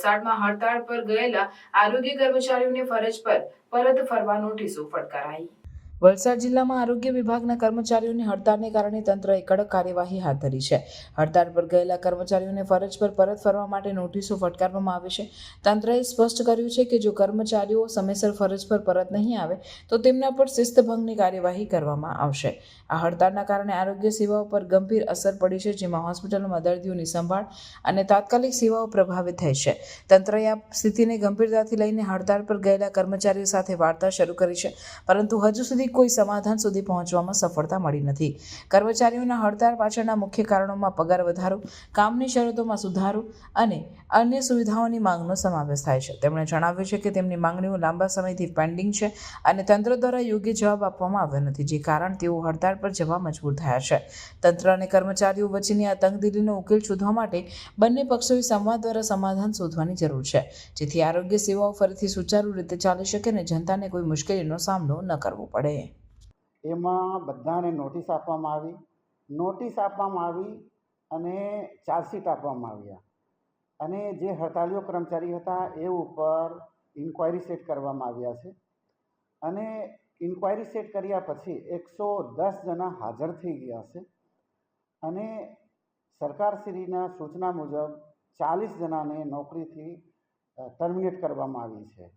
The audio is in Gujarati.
વલસાડમાં હડતાળ પર ગયેલા આરોગ્ય કર્મચારીઓને ફરજ પર પરત ફરવા નોટિસો ફટકારાઈ. વલસાડ જિલ્લામાં આરોગ્ય વિભાગના કર્મચારીઓની હડતાળને કારણે તંત્રએ કડક કાર્યવાહી હાથ ધરી છે. હડતાળ પર ગયેલા કર્મચારીઓને ફરજ પર પરત ફરવા માટે નોટિસો ફટકારવામાં આવે છે. તંત્રએ સ્પષ્ટ કર્યું છે કે જો કર્મચારીઓ સમયસર ફરજ પર પરત નહીં આવે, તો તેમના પર શિસ્તભંગની કાર્યવાહી કરવામાં આવશે. આ હડતાળના કારણે આરોગ્ય સેવાઓ પર ગંભીર અસર પડી છે, જેમાં હોસ્પિટલમાં દર્દીઓની સંભાળ અને તાત્કાલિક સેવાઓ પ્રભાવિત થઈ છે. તંત્રએ આ સ્થિતિને ગંભીરતાથી લઈને હડતાળ પર ગયેલા કર્મચારીઓ સાથે વાર્તા શરૂ કરી છે, પરંતુ હજુ સુધી કોઈ સમાધાન સુધી પહોંચવામાં સફળતા મળી નથી. કર્મચારીઓના હડતાળ પાછળના મુખ્ય કારણોમાં પગાર વધારો, કામની શરતોમાં સુધારો અને અન્ય સુવિધાઓની માંગનો સમાવેશ થાય છે. તેમણે જણાવ્યું છે કે તેમની માંગણીઓ લાંબા સમયથી પેન્ડિંગ છે અને તંત્ર દ્વારા યોગ્ય જવાબ આપવામાં આવ્યો નથી, જે કારણ તેઓ હડતાળ પર જવા મજબૂર થયા છે. તંત્ર અને કર્મચારીઓ વચ્ચેની આ તંગદિલીનો ઉકેલ શોધવા માટે બંને પક્ષોએ સંવાદ દ્વારા સમાધાન શોધવાની જરૂર છે. જેથી આરોગ્ય સેવાઓ ફરીથી સુચારુ રીતે ચાલી શકે અને જનતાને કોઈ મુશ્કેલીનો સામનો ન કરવો પડે. એમાં બધાને નોટિસ આપવામાં આવી. નોટિસ આપવામાં આવી અને ચાર્જશીટ આપવામાં આવ્યા. અને જે હડતાલીઓ કર્મચારી હતા એ ઉપર ઇન્ક્વાયરી સેટ કરવામાં આવ્યા છે. અને ઇન્ક્વાયરી સેટ કર્યા પછી એકસો દસ જણા હાજર થઈ ગયા છે. અને સરકારશ્રીના સૂચના મુજબ ચાલીસ જણાને નોકરીથી ટર્મિનેટ કરવામાં આવી છે.